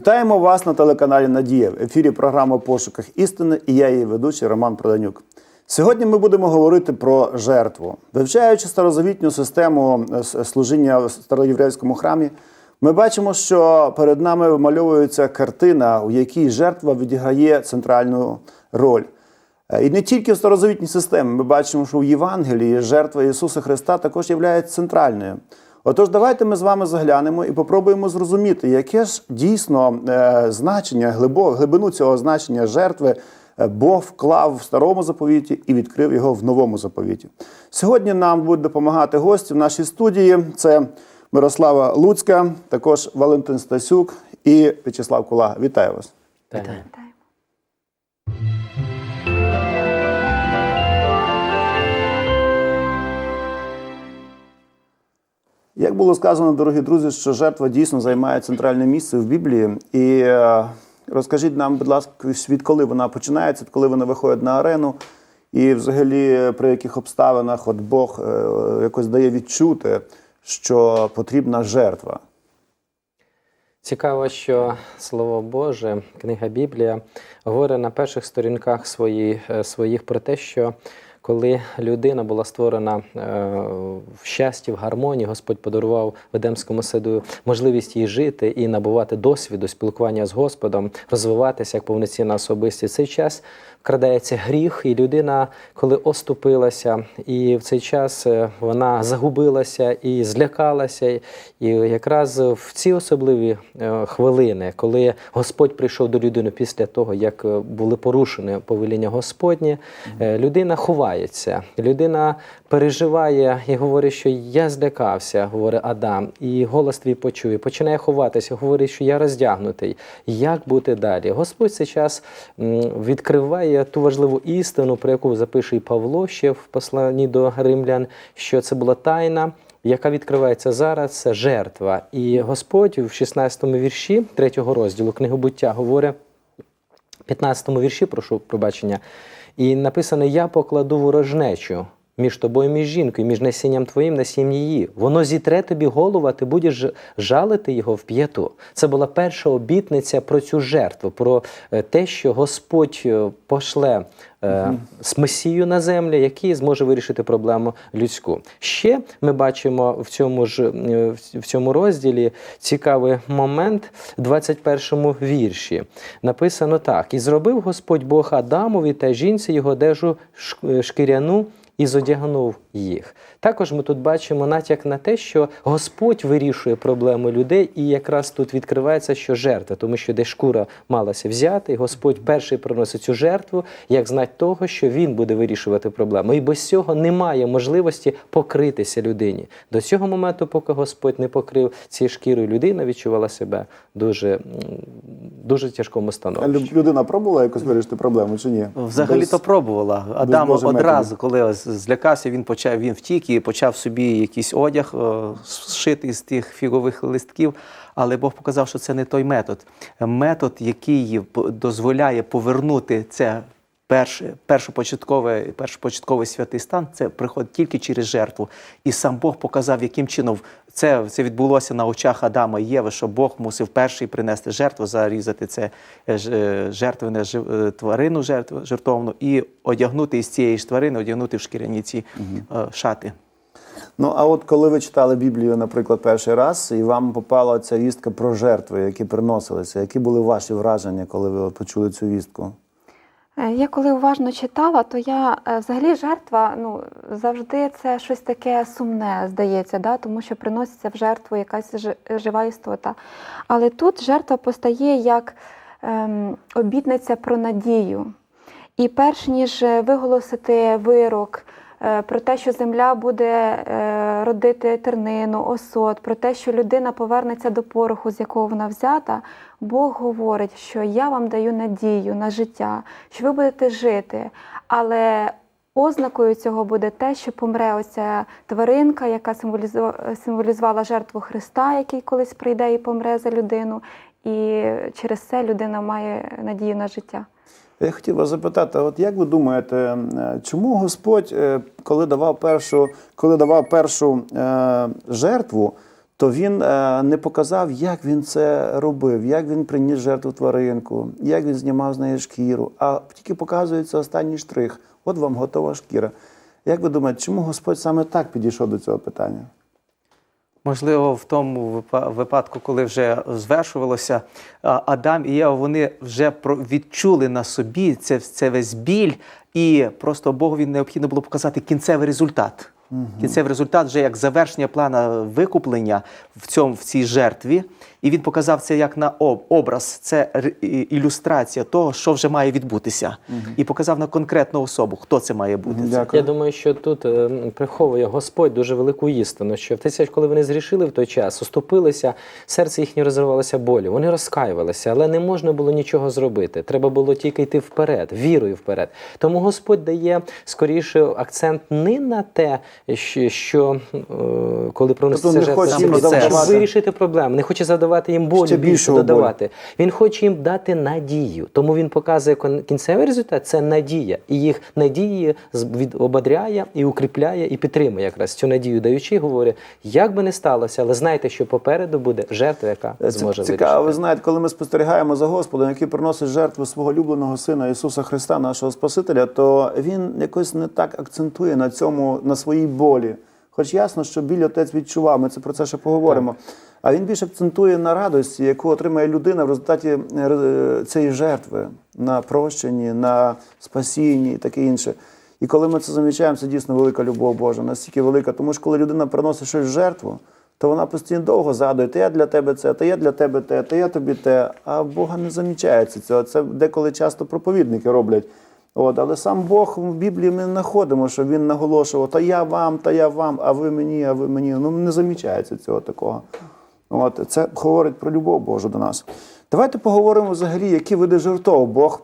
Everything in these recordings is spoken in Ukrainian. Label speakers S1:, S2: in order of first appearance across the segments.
S1: Вітаємо вас на телеканалі Надія. В ефірі програма «Пошуках істини і я її ведучий Роман Проданюк. Сьогодні ми будемо говорити про жертву. Вивчаючи старозавітню систему е, служіння в староєврейському храмі, ми бачимо, що перед нами вимальовується картина, у якій жертва відіграє центральну роль. Е, І не тільки в старозавітній системі. Ми бачимо, що в Євангелії жертва Ісуса Христа також є центральною. Отож, давайте ми з вами заглянемо і попробуємо зрозуміти, яке ж дійсно е, значення, глибо, глибину цього значення жертви е, Бог вклав в старому заповіті і відкрив його в новому заповіті. Сьогодні нам будуть допомагати гості в нашій студії. Це Мирослава Луцька, також Валентин Стасюк і В'ячеслав Кулага. Вітаю вас.
S2: Вітаю.
S1: Як було сказано, дорогі друзі, що жертва дійсно займає центральне місце в Біблії. І е, розкажіть нам, будь ласка, відколи вона починається, коли вона виходить на арену, і взагалі при яких обставинах от Бог е, якось дає відчути, що потрібна жертва.
S2: Цікаво, що Слово Боже, книга Біблія, говорить на перших сторінках свої, е, своїх про те, що коли людина була створена е, в щасті, в гармонії, Господь подарував в Едемському саду можливість їй жити і набувати досвіду спілкування з Господом, розвиватися як повноцінна особистість. Цей час вкрадається гріх, і людина, коли оступилася, і в цей час е, вона загубилася і злякалася. І якраз в ці особливі е, хвилини, коли Господь прийшов до людини після того, як е, були порушені повеління Господнє, е, людина ховається, людина переживає і говорить, що я злякався, говорить Адам, і голос твій почує, починає ховатися, говорить, що я роздягнутий. Як бути далі? Господь цей час м, відкриває ту важливу істину, про яку запише і Павло ще в посланні до римлян, що це була тайна. Яка відкривається зараз, це жертва. І Господь в 16-му вірші 3-го розділу книги буття говорить, 15-му вірші, прошу пробачення, і написано: Я покладу ворожнечу між тобою між жінкою, між насінням твоїм, насінням її. Воно зітре тобі голову, а ти будеш жалити його в п'яту. Це була перша обітниця про цю жертву, про е, те, що Господь е, пошле е, з Месію на землю, який зможе вирішити проблему людську. Ще ми бачимо в цьому ж е, в цьому розділі цікавий момент в 21 вірші. Написано так: і зробив Господь Бог Адамові та жінці його одежу шкіряну. І зодягнув їх. Також ми тут бачимо натяк на те, що Господь вирішує проблеми людей, і якраз тут відкривається, що жертва, тому що де шкура малася взяти, і Господь перший приносить цю жертву, як знать того, що він буде вирішувати проблему. І без цього немає можливості покритися людині. До цього моменту, поки Господь не покрив цією шкірою, людина відчувала себе дуже, дуже тяжкому становищі.
S1: лю- людина пробувала якось вирішити проблему чи ні?
S3: Взагалі то
S1: Без-
S3: пробувала. Адам одразу, коли ось злякався, він почав він втік і почав собі якийсь одяг е, зшитий з тих фігових листків. Але Бог показав, що це не той метод. Метод, який дозволяє повернути це перше, першопочаткове, першопочатковий святий стан, це приходить тільки через жертву. І сам Бог показав, яким чином це, це відбулося на очах Адама і Єви, що Бог мусив перший принести жертву, зарізати це е, е, жертвене е, тварину жертву, жертовну і одягнути із цієї ж тварини, одягнути в шкіряні ці е, шати.
S1: Ну а от коли ви читали Біблію, наприклад, перший раз, і вам попала ця вістка про жертви, які приносилися, які були ваші враження, коли ви почули цю вістку?
S4: Е, Я коли уважно читала, то я е, взагалі жертва ну, завжди це щось таке сумне, здається, да? тому що приноситься в жертву якась жива істота. Але тут жертва постає як ем, обітниця про надію. І перш ніж е, виголосити вирок про те, що земля буде е, родити тернину, осот, про те, що людина повернеться до пороху, з якого вона взята, Бог говорить, що я вам даю надію на життя, що ви будете жити. Але ознакою цього буде те, що помре оця тваринка, яка символізувала жертву Христа, який колись прийде і помре за людину. І через це людина має надію на життя.
S1: Я хотів вас запитати, от як ви думаєте, е, чому Господь, е, коли давав першу, коли давав першу е, жертву, то він е, не показав, як він це робив, як він приніс жертву тваринку, як він знімав з неї шкіру, а тільки показується останній штрих. От вам готова шкіра. Як ви думаєте, чому Господь саме так підійшов до цього питання?
S3: Можливо, в тому випадку, коли вже звершувалося Адам і Єва, вони вже відчули на собі це, це весь біль, і просто Богові необхідно було показати кінцевий результат. Кінцевий результат вже як завершення плана викуплення в цьому в цій жертві. І він показав це як на образ, це ілюстрація того, що вже має відбутися, і показав на конкретну особу, хто це має бути.
S1: Дякую.
S2: Я думаю, що тут е, приховує Господь дуже велику істину, що в час, коли вони зрішили в той час, уступилися, серце їхнє розривалося болю. Вони розкаювалися, але не можна було нічого зробити. Треба було тільки йти вперед, вірою вперед. Тому Господь дає скоріше акцент не на те, що, е, коли проноситься
S1: Тобто хоче
S2: щоб
S3: завдавати-
S2: вирішити проблему, не хоче завдавати їм болю, більше
S1: більшого болю.
S2: додавати. Він хоче їм дати надію. Тому він показує кінцевий результат це надія. І їх надії від- ободряє і укріпляє, і підтримує якраз цю надію, даючи, говорить, як би не сталося, але знайте, що попереду буде жертва, яка
S1: Це
S2: зможе
S1: цікаво, ви знаєте, коли ми спостерігаємо за Господом, який приносить жертву свого улюбленого сина Ісуса Христа, нашого Спасителя, то він якось не так акцентує на цьому, на своїй болі. Хоч ясно, що біль отець відчував, ми це про це ще поговоримо. А він більше акцентує на радості, яку отримає людина в результаті е, цієї жертви, на прощенні, на спасінні і таке інше. І коли ми це замічаємо, це дійсно велика любов Божа, настільки велика. Тому що коли людина приносить щось в жертву, то вона постійно довго згадує, та я для тебе це, та я для тебе те, та я тобі те. А Бога не замічається цього. Це деколи часто проповідники роблять. От, але сам Бог в Біблії ми не знаходимо, що він наголошував, та я вам, та я вам, а ви мені, а ви мені. Ну не замічається цього такого. От, це говорить про любов Божу до нас. Давайте поговоримо взагалі, які види жертов Бог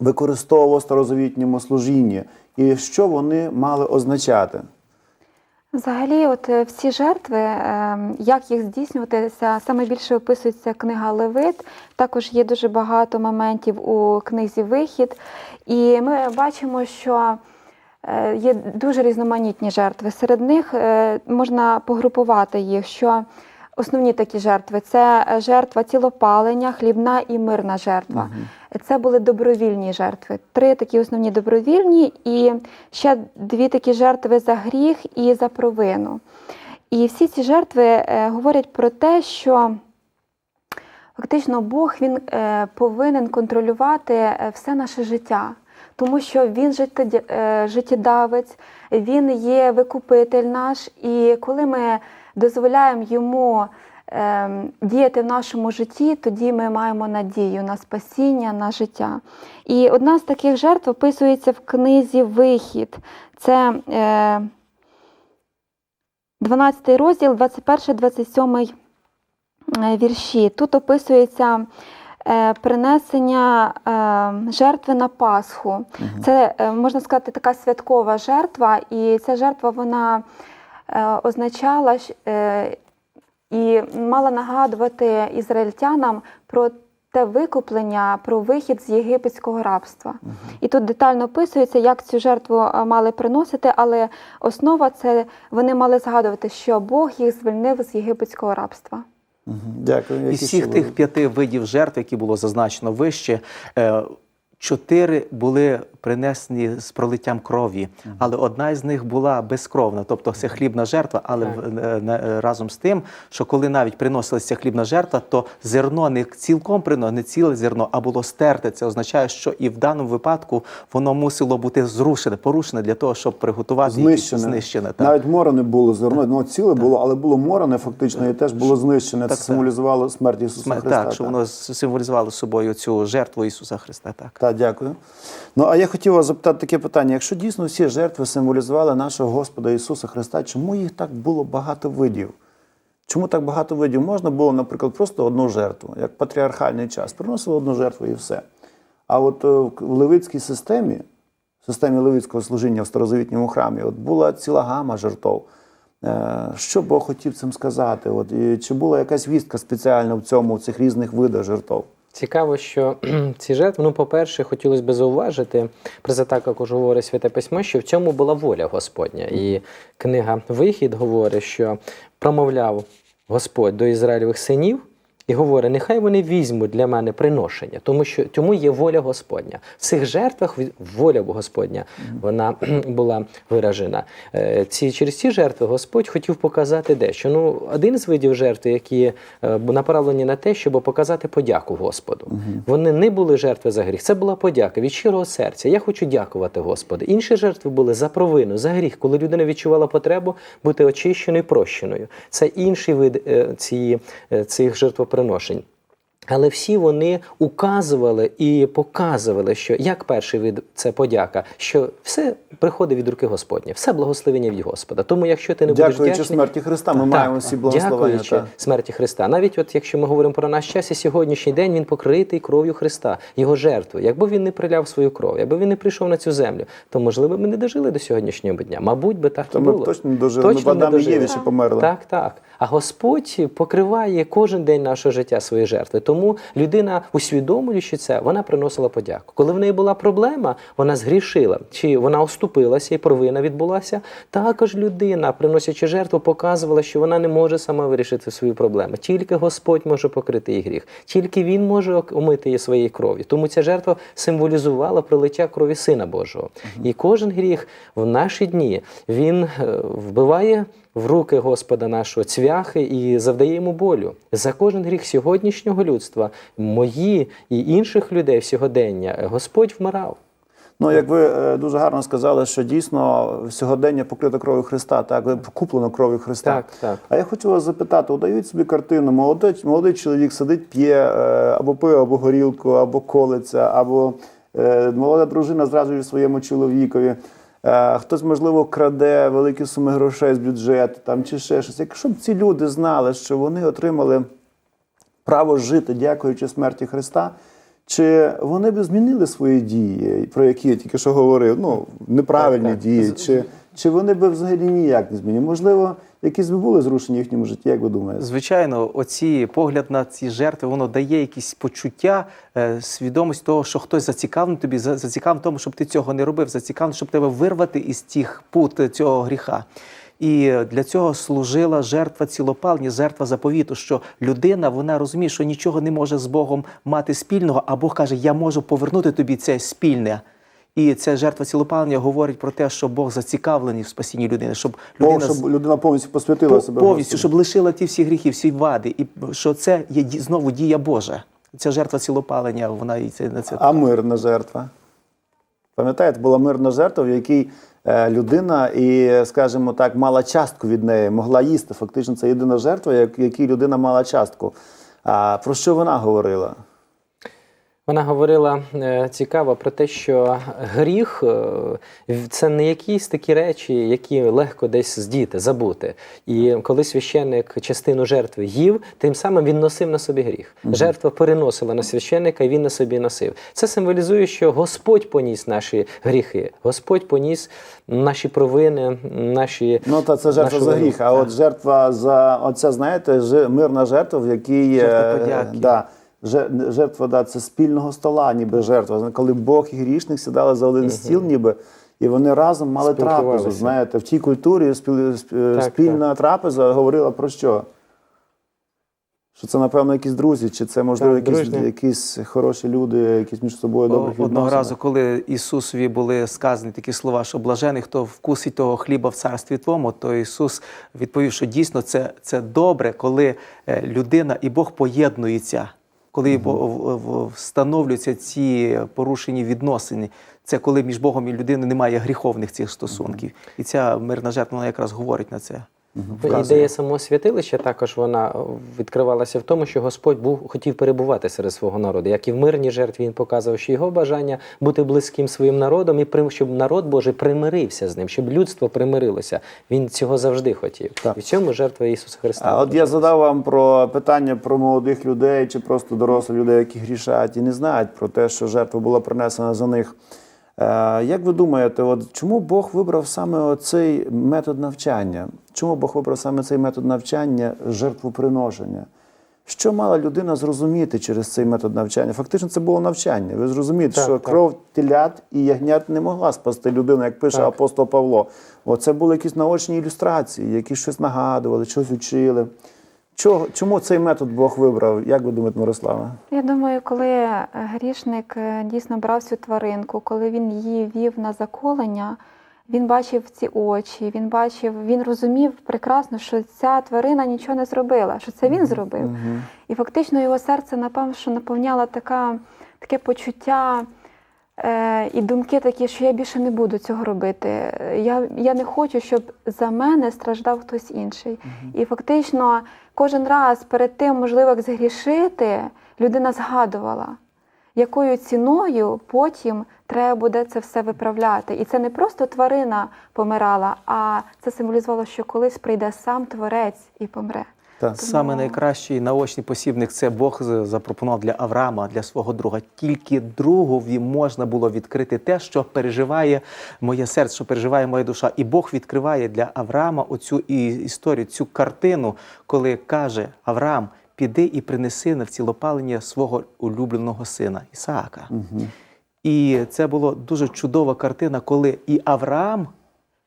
S1: використовував в старозавітньому служінні і що вони мали означати.
S4: Взагалі, от е, всі жертви, е, як їх здійснюватися, саме більше описується книга Левит. Також є дуже багато моментів у книзі Вихід. І ми бачимо, що е, є дуже різноманітні жертви. Серед них е, можна погрупувати їх, що основні такі жертви це е, жертва цілопалення, хлібна і мирна жертва. Це були добровільні жертви. Три такі основні добровільні, і ще дві такі жертви за гріх і за провину. І всі ці жертви е, говорять про те, що фактично Бог він е, повинен контролювати все наше життя, тому що він життєдавець, він є викупитель наш, і коли ми дозволяємо йому е, діяти в нашому житті, тоді ми маємо надію на спасіння, на життя. І одна з таких жертв описується в книзі Вихід. Це е, 12 розділ, 21-27 е, вірші. Тут описується е, принесення е, жертви на Пасху. Це, е, можна сказати, така святкова жертва, і ця жертва вона е, означала е, і мала нагадувати ізраїльтянам про те викуплення, про вихід з єгипетського рабства. І тут детально описується, як цю жертву е, мали приносити, але основа це вони мали згадувати, що Бог їх звільнив з єгипетського рабства.
S1: Мгм. Дякую.
S3: Із всіх тих п'яти видів жертв, які було зазначено вище, е, чотири були принесені з пролиттям крові, але одна із них була безкровна, тобто це хлібна жертва. Але е, не- е, разом з тим, що коли навіть приносилася хлібна жертва, то зерно не цілком прино, не ціле зерно, а було стерте. Це означає, що і в даному випадку воно мусило бути зрушене, порушене для того, щоб приготувати
S1: знищене.
S3: знищене так.
S1: Навіть морене було зерно, ну ціле було, але було морене фактично і теж було знищене.
S3: Так,
S1: Це
S3: так.
S1: символізувало смерть Ісуса
S3: Сме-
S1: Христа.
S3: так, що воно символізувало собою цю жертву Ісуса Христа. Так.
S1: Так, дякую. Ну а я хотів вас запитати таке питання: якщо дійсно всі жертви символізували нашого Господа Ісуса Христа, чому їх так було багато видів? Чому так багато видів? Можна було, наприклад, просто одну жертву, як патріархальний час, приносили одну жертву і все. А от е, в левицькій системі, в системі левицького служіння в старозавітньому храмі, от була ціла гама жертв. Е, Що Бог хотів цим сказати? От, чи була якась вістка спеціальна в цьому, в цих різних видах жертв?
S2: Цікаво, що ці жертви, ну, по-перше, хотілося б зауважити, про це також говорить Святе Письмо, що в цьому була воля Господня. І книга Вихід говорить, що промовляв Господь до Ізраїльових синів і говорить: нехай вони візьмуть для мене приношення, тому що тому є воля Господня. В цих жертвах воля Господня вона була виражена. Е, Ці через ці жертви Господь хотів показати дещо. Ну, один з видів жертви, які е, направлені на те, щоб показати подяку Господу. Вони не були жертви за гріх. Це була подяка від щирого серця. Я хочу дякувати Господу. Інші жертви були за провину, за гріх, коли людина відчувала потребу бути очищеною, і прощеною. Це інший вид е, е, цих жертвоприношень. para nós. Але всі вони указували і показували, що як перший вид це подяка, що все приходить від руки Господні, все благословення від Господа. Тому, якщо ти не будеш
S1: Дякуючи смерті Христа, ми маємо всі благословення.
S2: Дякуючи
S1: так.
S2: смерті Христа. Навіть от якщо ми говоримо про наш час і сьогоднішній день, він покритий кров'ю Христа, його жертвою. Якби він не приляв свою кров, якби він не прийшов на цю землю, то можливо ми не дожили до сьогоднішнього дня. Мабуть, би так
S1: То
S2: і
S1: ми
S2: було.
S1: точно не дожили.
S2: Точно
S1: б
S2: не дожили.
S1: Єві ще померли.
S2: Так, так. А Господь покриває кожен день нашого життя свої жертви. Тому людина, усвідомлюючи це, вона приносила подяку. Коли в неї була проблема, вона згрішила, чи вона оступилася і провина відбулася. Також людина, приносячи жертву, показувала, що вона не може сама вирішити свою проблему. Тільки Господь може покрити її гріх, тільки Він може омити її своєю кров'ю. Тому ця жертва символізувала пролиття крові Сина Божого. І кожен гріх в наші дні він е, вбиває в руки Господа нашого цвяхи і завдає йому болю. За кожен гріх сьогоднішнього людства, мої і інших людей сьогодення, Господь вмирав.
S1: Ну, як ви е, дуже гарно сказали, що дійсно сьогодення покрито кров'ю Христа, так куплено кров'ю Христа.
S2: Так, так.
S1: А я хочу вас запитати: удають собі картину, молодий, молодий чоловік сидить, п'є е, або пиво, або горілку, або колиться, або е, молода дружина зраджує своєму чоловікові. Е, Хтось, можливо, краде великі суми грошей з бюджету там, чи ще щось. Якщо б ці люди знали, що вони отримали право жити, дякуючи смерті Христа, чи вони б змінили свої дії, про які я тільки що говорив, ну, неправильні
S2: Так, так.
S1: дії, чи, чи вони б взагалі ніяк не змінили? Можливо, якісь би були зрушені в їхньому житті, як ви думаєте?
S3: Звичайно, оці погляд на ці жертви, воно дає якісь почуття, е, свідомість того, що хтось зацікавлений тобі, за- зацікавлений тому, щоб ти цього не робив, зацікавлений, щоб тебе вирвати із тих пут е, цього гріха. І для цього служила жертва цілопалення, жертва заповіту, що людина вона розуміє, що нічого не може з Богом мати спільного, а Бог каже: Я можу повернути тобі це спільне. І ця жертва цілопалення говорить про те, що Бог зацікавлений в спасінні людини, щоб людина
S1: щоб людина повністю посвятила
S3: По-
S1: себе
S3: повністю, щоб лишила ті всі гріхи, всі вади, і що це є знову дія Божа. Ця жертва цілопалення, вона і це на це.
S1: А мирна жертва. Пам'ятаєте, була мирна жертва, в якій е, людина і, скажімо так, мала частку від неї, могла їсти. Фактично, це єдина жертва, в якій людина мала частку. А про що вона говорила?
S2: Вона говорила е, цікаво про те, що гріх е, це не якісь такі речі, які легко десь здіти, забути. І коли священник частину жертви їв, тим самим він носив на собі гріх. Жертва переносила на священника, і він на собі носив. Це символізує, що Господь поніс наші гріхи, Господь поніс наші провини, наші
S1: Ну, та це жертва за гріх. А от жертва за оця, знаєте, мирна жертва, в якій
S3: Жертва
S1: е,
S3: подяки.
S1: да, жертва да, це спільного стола, ніби жертва. Коли Бог і грішник сідали за один стіл, ніби. І вони разом мали трапезу. Знаєте, в тій культурі спіл- сп-
S2: Так,
S1: спільна трапеза говорила про що? Що це, напевно, якісь друзі, чи це, можливо,
S2: Так,
S1: якісь,
S2: дружні.
S1: якісь хороші люди, якісь між собою добрих
S3: Одного разу, коли Ісусові були сказані такі слова, що блажений, хто вкусить того хліба в царстві Твому, то Ісус відповів, що дійсно це, це добре, коли е, людина і Бог поєднуються, коли встановлюються ці порушені відносини. Це коли між Богом і людиною немає гріховних цих стосунків. І ця мирна жертва вона якраз говорить на це. Вказує.
S2: Ідея самого святилища також вона відкривалася в тому, що Господь був хотів перебувати серед свого народу. Як і в мирній жертві він показував, що його бажання бути близьким своїм народом і при- щоб народ Божий примирився з ним, щоб людство примирилося. Він цього завжди хотів.
S1: Так.
S2: І в цьому жертва Ісуса Христа.
S1: А от я задав вам про питання про молодих людей чи просто дорослих людей, які грішать і не знають про те, що жертва була принесена за них. Е, Як ви думаєте, от чому Бог вибрав саме цей метод навчання? Чому Бог вибрав саме цей метод навчання жертвоприношення? Що мала людина зрозуміти через цей метод навчання? Фактично, це було навчання. Ви зрозумієте,
S2: Так,
S1: що
S2: так.
S1: кров телят і ягнят не могла спасти людину, як пише
S2: Так.
S1: апостол Павло. Оце були якісь наочні ілюстрації, які щось нагадували, щось учили. Чого, чому цей метод Бог вибрав? Як ви думаєте, Мирослава?
S4: Я думаю, коли е, грішник е, дійсно брав цю тваринку, коли він її вів на заколення, він бачив ці очі, він бачив, він розумів прекрасно, що ця тварина нічого не зробила, що це він зробив. І фактично його серце, напевно, що наповняла така, таке почуття е, і думки такі, що я більше не буду цього робити. Я, я не хочу, щоб за мене страждав хтось інший. І фактично кожен раз перед тим, можливо, як згрішити, людина згадувала, якою ціною потім треба буде це все виправляти. І це не просто тварина помирала, а це символізувало, що колись прийде сам творець і помре.
S1: Так.
S3: Саме найкращий наочний посібник це Бог запропонував для Авраама, для свого друга. Тільки другові можна було відкрити те, що переживає моє серце, що переживає моя душа. І Бог відкриває для Авраама оцю історію, цю картину, коли каже Авраам, піди і принеси на вцілопалення свого улюбленого сина Ісаака. І це була дуже чудова картина, коли і Авраам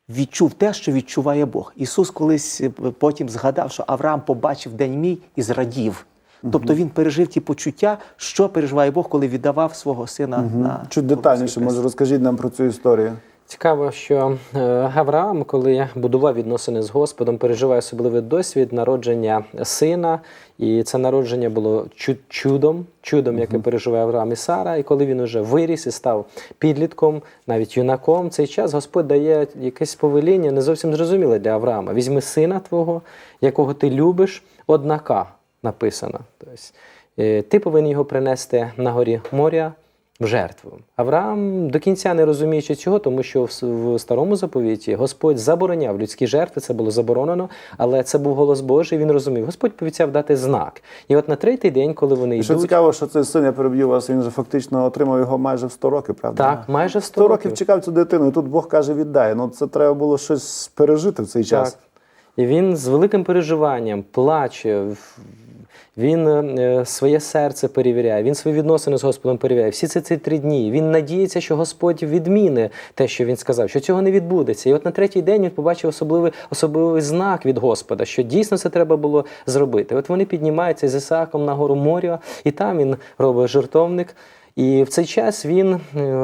S3: відчув те, що відчуває Бог. Ісус колись е, потім згадав, що Авраам побачив день мій і зрадів. Тобто він пережив ті почуття, що переживає Бог, коли віддавав свого сина на
S1: Чуть детальніше, може, розкажіть нам про цю історію.
S2: Цікаво, що е, Авраам, коли будував відносини з Господом, переживає особливий досвід народження сина. І це народження було чудом, чудом, яке переживає Авраам і Сара. І коли він уже виріс і став підлітком, навіть юнаком, цей час Господь дає якесь повеління, не зовсім зрозуміле для Авраама. Візьми сина твого, якого ти любиш, однака написано. Тобто, е, ти повинен його принести на горі моря жертву. Авраам до кінця не розуміючи цього, тому що в старому заповіті Господь забороняв людські жертви, це було заборонено, але це був голос Божий. Він розумів. Господь пообіцяв дати знак. І от на третій день, коли вони
S1: І що цікаво, що цей син, я переб'ю вас, він же фактично отримав його майже в 100 років, правда?
S2: так, майже 100
S1: 100 років чекав цю дитину, і тут Бог каже, віддай. Ну це треба було щось пережити в цей час.
S2: Так. І він з великим переживанням плаче. Він е, своє серце перевіряє, він свої відносини з Господом перевіряє. Всі ці, ці три дні. Він надіється, що Господь відміни те, що він сказав, що цього не відбудеться. І от на третій день він побачив особливий, особливий знак від Господа, що дійсно це треба було зробити. От вони піднімаються з Ісааком на гору моря, і там він робить жертовник. І в цей час він е,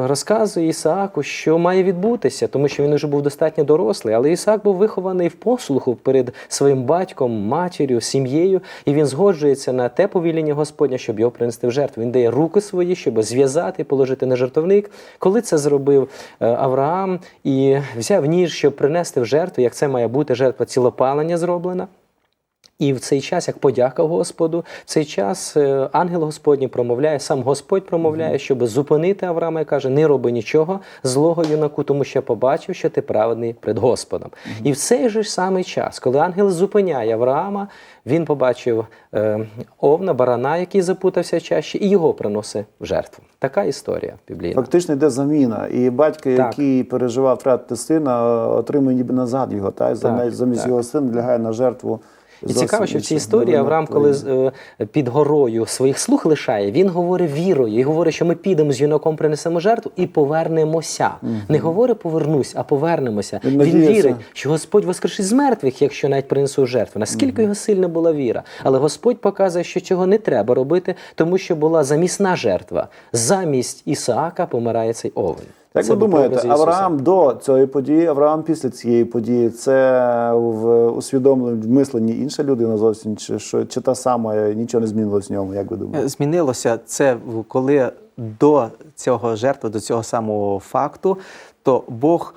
S2: розказує Ісааку, що має відбутися, тому що він вже був достатньо дорослий. Але Ісаак був вихований в послуху перед своїм батьком, матір'ю, сім'єю, і він згоджується на те повіління Господня, щоб його принести в жертву. Він дає руки свої, щоб зв'язати, положити на жертовник. Коли це зробив е, Авраам і взяв ніж, щоб принести в жертву, як це має бути жертва цілопалення зроблена. І в цей час, як подяка Господу, в цей час е, ангел Господній промовляє, сам Господь промовляє, щоб зупинити Авраама і каже: не роби нічого злого юнаку, тому що я побачив, що ти праведний пред Господом. І в цей же ж самий час, коли ангел зупиняє Авраама, він побачив е, овна, барана, який запутався чаще, і його приносить в жертву. Така історія біблійна.
S1: Фактично йде заміна. І батько,
S2: Так.
S1: який переживав втратити сина, отримує ніби назад його. Та? Замість, замість
S2: так.
S1: його син лягає на жертву.
S2: І цікаво, що в цій історії Авраам, коли з- е, під горою своїх слуг лишає, він говорить вірою і говорить, що ми підемо з юнаком, принесемо жертву і повернемося. Не говорить повернусь, а повернемося.
S1: Він
S2: Він, вірить, що Господь воскрешить з мертвих, якщо навіть принесу жертву. Наскільки його сильна була віра. Але Господь показує, що цього не треба робити, тому що була замісна жертва. Замість Ісаака помирає цей овен.
S1: Як ви думаєте. Авраам до цієї події, Авраам після цієї події, це в усвідомленні в мисленні інша людина зовсім, чи що чи та сама нічого не змінилось в ньому? Як ви думаєте?
S3: Е, Змінилося це коли до цього жертви, до цього самого факту, то Бог.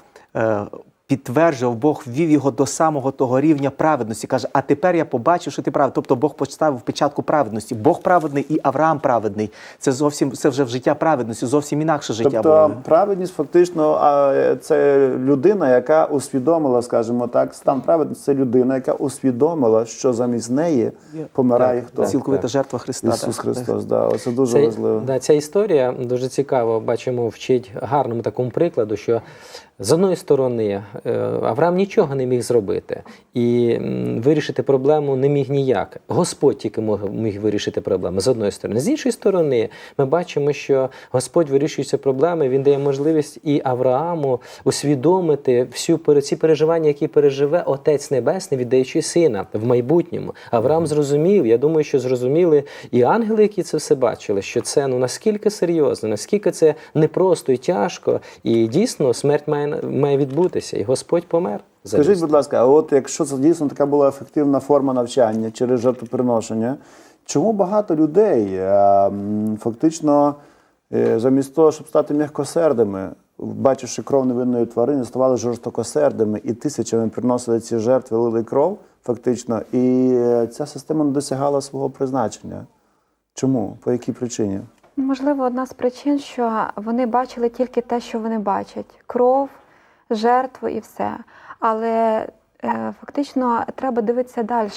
S3: Підтверджував, Бог ввів його до самого того рівня праведності. Каже, а тепер я побачив, що ти праведний. Тобто Бог поставив печатку праведності. Бог праведний і Авраам праведний. Це зовсім це вже в життя праведності, зовсім інакше життя
S1: Тобто
S3: було.
S1: праведність фактично а, це людина, яка усвідомила, скажімо так, стан праведності це людина, яка усвідомила, що замість неї помирає хто?
S3: Цілковита жертва Христа.
S1: Ісус
S3: так.
S1: Христос. Да, оце дуже
S2: Це,
S1: важливо.
S2: да, ця історія дуже цікава. Бачимо, вчить гарному такому прикладу, що з одної сторони Е, Авраам нічого не міг зробити і вирішити проблему не міг ніяк. Господь тільки мог, міг вирішити проблему з одної сторони. З іншої сторони, ми бачимо, що Господь вирішує ці проблеми. Він дає можливість і Аврааму усвідомити всю ці переживання, які переживе Отець Небесний, віддаючи сина в майбутньому. Авраам зрозумів. Я думаю, що зрозуміли і ангели, які це все бачили, що це ну наскільки серйозно, наскільки це непросто і тяжко, і дійсно смерть має має відбутися, і Господь помер.
S1: Скажіть, будь ласка, а от якщо це дійсно така була ефективна форма навчання через жертвоприношення, чому багато людей е, фактично е, замість того, щоб стати м'якосердими, бачивши кров невинної тварини, ставали жорстокосердими і тисячами приносили ці жертви, лили кров, фактично, і е, ця система не досягала свого призначення. Чому? По якій причині?
S4: Можливо, одна з причин, що вони бачили тільки те, що вони бачать: кров, жертву і все. Але е, фактично треба дивитися далі.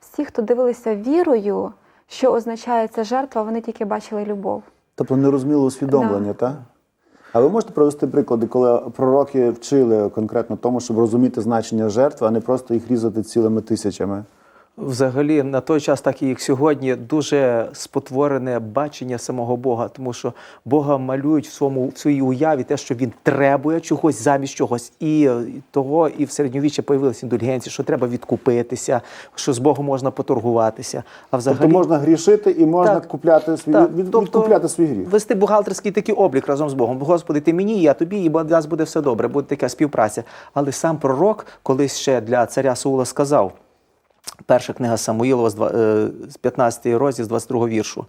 S4: Всі, хто дивилися вірою, що означає ця жертва, вони тільки бачили любов.
S1: Тобто не розуміло усвідомлення, так? А ви можете привести приклади, коли пророки вчили конкретно тому, щоб розуміти значення жертви, а не просто їх різати цілими тисячами?
S3: Взагалі, на той час, так і як сьогодні, дуже спотворене бачення самого Бога, тому що Бога малюють в своєму в своїй уяві те, що він требує чогось замість чогось, і е, того і в середньовіччі появилися індульгенції, що треба відкупитися, що з Богом можна поторгуватися. А взагалі
S1: Тобто можна грішити і можна
S3: Так.
S1: купляти свій
S3: Так,
S1: від,
S3: тобто
S1: відкупляти свій гріх.
S3: Вести бухгалтерський такий облік разом з Богом. Господи, ти мені, я тобі, і у нас буде все добре, буде така співпраця. Але сам пророк колись ще для царя Саула сказав, перша книга Самуїлова з два- е, з 15 розділ, з 22 віршу.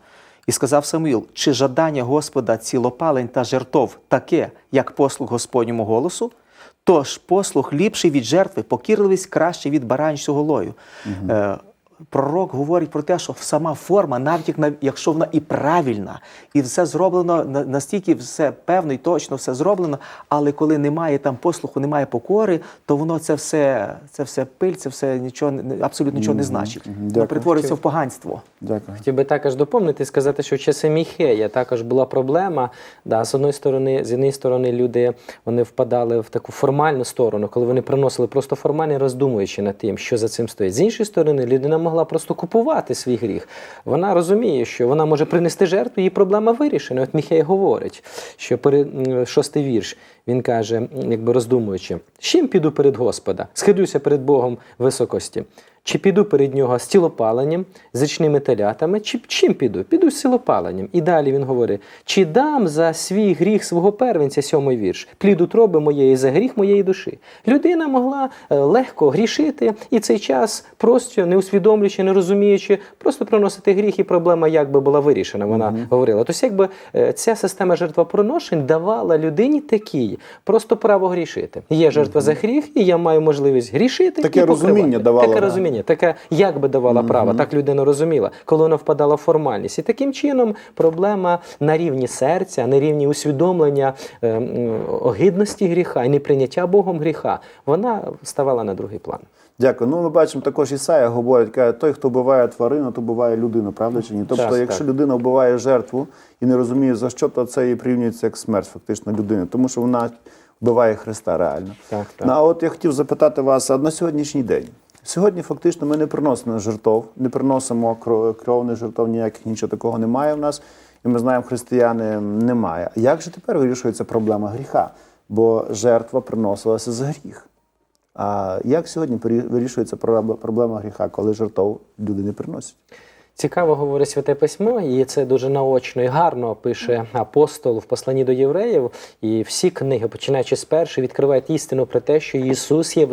S3: І сказав Самуїл, чи жадання Господа цілопалень та жертов таке, як послуг Господньому голосу? Тож послуг ліпший від жертви, покірливість краще від баранчого лою. Е, Пророк говорить про те, що сама форма, навіть як якщо вона і правильна, і все зроблено настільки все певно і точно все зроблено, але коли немає там послуху, немає покори, то воно це все, це все пиль, це все нічого не- абсолютно нічого не значить. Воно
S1: Дякую.
S3: перетворюється в поганство.
S1: Дякую.
S2: Хотів би також доповнити і сказати, що в часи Міхея також була проблема. Да, з одної сторони, з однієї сторони, люди вони впадали в таку формальну сторону, коли вони приносили просто формально роздумуючи над тим, що за цим стоїть. З іншої сторони, людина могла просто купувати свій гріх. Вона розуміє, що вона може принести жертву, її проблема вирішена. От Міхей говорить, що перед шостий вірш. Він каже, якби роздумуючи, чим піду перед Господа? Схилюся перед Богом високості. Чи піду перед нього з цілопаленням, з річними телятами, чи чим піду? Піду з цілопаленням. І далі він говорить: чи дам за свій гріх свого первенця, сьомий вірш, плід утроби моєї за гріх моєї душі. Людина могла е, легко грішити і цей час, просто не усвідомлюючи, не розуміючи, просто приносити гріх, і проблема якби була вирішена. Вона говорила. Тобто, якби е, ця система жертвоприношень давала людині такій просто право грішити. Є жертва за гріх, і я маю можливість грішити.
S1: Таке
S2: і покривати.
S1: розуміння давало,
S2: Таке
S1: да.
S2: Розуміння, таке як би давала право, так людина розуміла, коли вона впадала в формальність. І таким чином проблема на рівні серця, на рівні усвідомлення е, огидності гріха і неприйняття Богом гріха, вона ставала на другий план.
S1: Дякую. Ну, ми бачимо також Ісая говорить, каже, той, хто вбиває тварину, то вбиває людину, правда чи ні? Тобто,
S2: Так,
S1: якщо
S2: так.
S1: людина вбиває жертву і не розуміє за що, то це і порівнюється як смерть фактично людини, тому що вона вбиває Христа реально.
S2: Так, так.
S1: Ну, а от я хотів запитати вас а на сьогоднішній день. Сьогодні фактично ми не приносимо жертов, не приносимо кров, кровних жертов, ніяких нічого такого немає в нас. І ми знаємо, християни немає. Як же тепер вирішується проблема гріха? Бо жертва приносилася за гріх. А як сьогодні вирішується проблема гріха, коли жертов люди не приносять?
S2: Цікаво говорить святе письмо, і це дуже наочно і гарно пише апостол в посланні до євреїв. І всі книги, починаючи з першої, відкривають істину про те, що Ісус є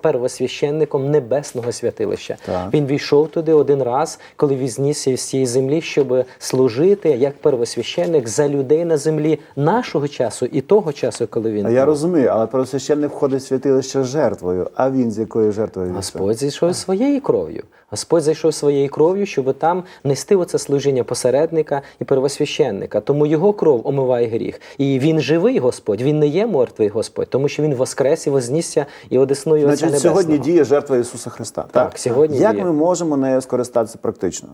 S2: первосвященником небесного святилища.
S1: Так.
S2: Він війшов туди один раз, коли візнісся із цієї землі, щоб служити як первосвященник за людей на землі нашого часу і того часу, коли він
S1: я розумію, але первосвященник входить в святилище з жертвою. А він з якою жертвою?
S2: Господь зайшов своєю кров'ю. Господь зайшов своєю кров'ю, щоб там нести оце служіння посередника і первосвященника. Тому його кров омиває гріх. І він живий Господь, він не є мертвий Господь, тому що він воскрес і вознісся і одеснує Отця
S1: Значить,
S2: Небесного.
S1: сьогодні діє жертва Ісуса Христа.
S2: Так, сьогодні
S1: Як
S2: діє.
S1: ми можемо нею скористатися практично?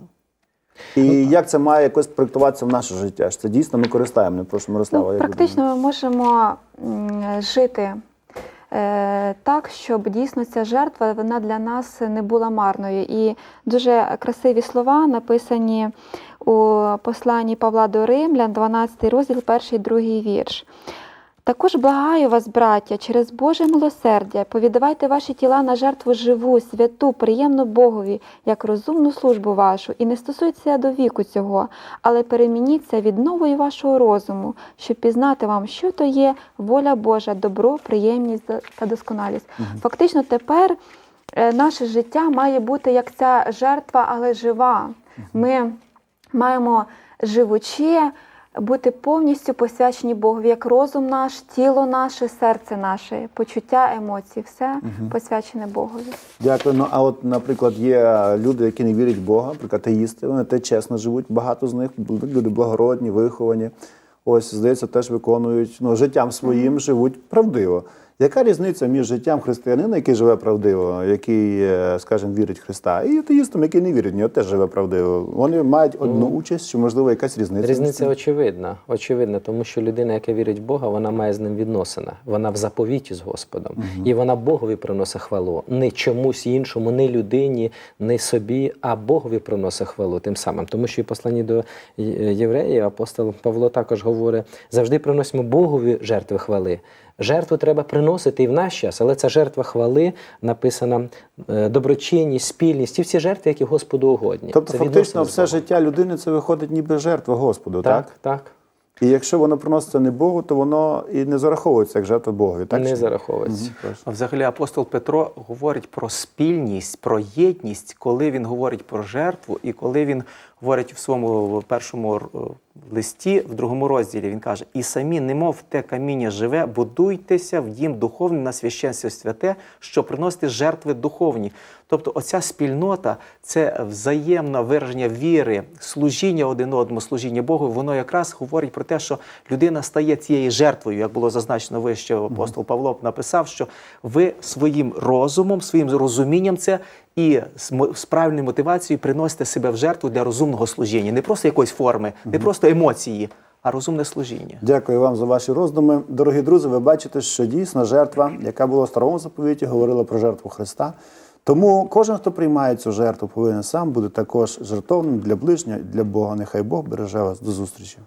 S1: І як це має якось проєктуватися в наше життя? Що Це дійсно ми користаємо. Не прошу Мирослава.
S4: Ну,
S1: як
S4: практично ми можемо жити так, щоб дійсно ця жертва вона для нас не була марною. І дуже красиві слова написані у посланні Павла до Римлян, 12 розділ, 1 2 вірш. Також благаю вас, браття, через Боже милосердя, повідавайте ваші тіла на жертву живу, святу, приємну Богові, як розумну службу вашу, і не стосуйтеся до віку цього, але перемініться від нової вашого розуму, щоб пізнати вам, що то є воля Божа, добро, приємність та досконалість. Фактично, тепер е, наше життя має бути як ця жертва, але жива. Ми маємо живучи бути повністю посвячені Богові, як розум наш, тіло наше, серце наше, почуття, емоції, все посвячене Богові.
S1: Дякую. Ну а от, наприклад, є люди, які не вірять в Бога, наприклад, атеїсти, вони те чесно живуть. Багато з них люди благородні, виховані. Ось, здається, теж виконують ну, життям своїм, живуть правдиво. Яка різниця між життям християнина, який живе правдиво, який, е, скажімо, вірить в Христа, і атеїстом, який не вірить в нього, теж живе правдиво. Вони мають одну участь, чи можливо якась різниця?
S2: Різниця очевидна. Очевидна, тому що людина, яка вірить в Бога, вона має з ним відносини. Вона в заповіті з Господом. І вона Богові приносить хвалу. Не чомусь іншому, не людині, не собі, а Богові приносить хвалу тим самим. Тому що і посланні до євреїв апостол Павло також говорить: завжди приносимо Богові жертви хвали. Жертву треба приносити і в наш час, але ця жертва хвали написана е, доброчинність, спільність і всі жертви, які Господу угодні.
S1: Тобто,
S2: Це
S1: фактично, все життя людини це виходить ніби жертва Господу, так?
S2: Так, так.
S1: І якщо воно приноситься не Богу, то воно і не зараховується як жертва Богові, так?
S2: не зараховується.
S3: А Взагалі апостол Петро говорить про спільність, про єдність, коли він говорить про жертву, і коли він говорить в своєму першому е, листі, в другому розділі, він каже: І самі, немов те каміння живе, будуйтеся в дім духовний на священство святе, що приносите жертви духовні. Тобто, оця спільнота це взаємне вираження віри, служіння один одному, служіння Богу. Воно якраз говорить про те, що людина стає цією жертвою, як було зазначено вище, апостол Павло написав, що ви своїм розумом, своїм розумінням це і з правильною мотивацією приносите себе в жертву для розумного служіння, не просто якоїсь форми, не просто емоції, а розумне служіння.
S1: Дякую вам за ваші роздуми. Дорогі друзі, ви бачите, що дійсно жертва, яка була в старому заповіті, говорила про жертву Христа. Тому кожен, хто приймає цю жертву, повинен сам бути також жертовним для ближнього і для Бога. Нехай Бог береже вас. До зустрічі.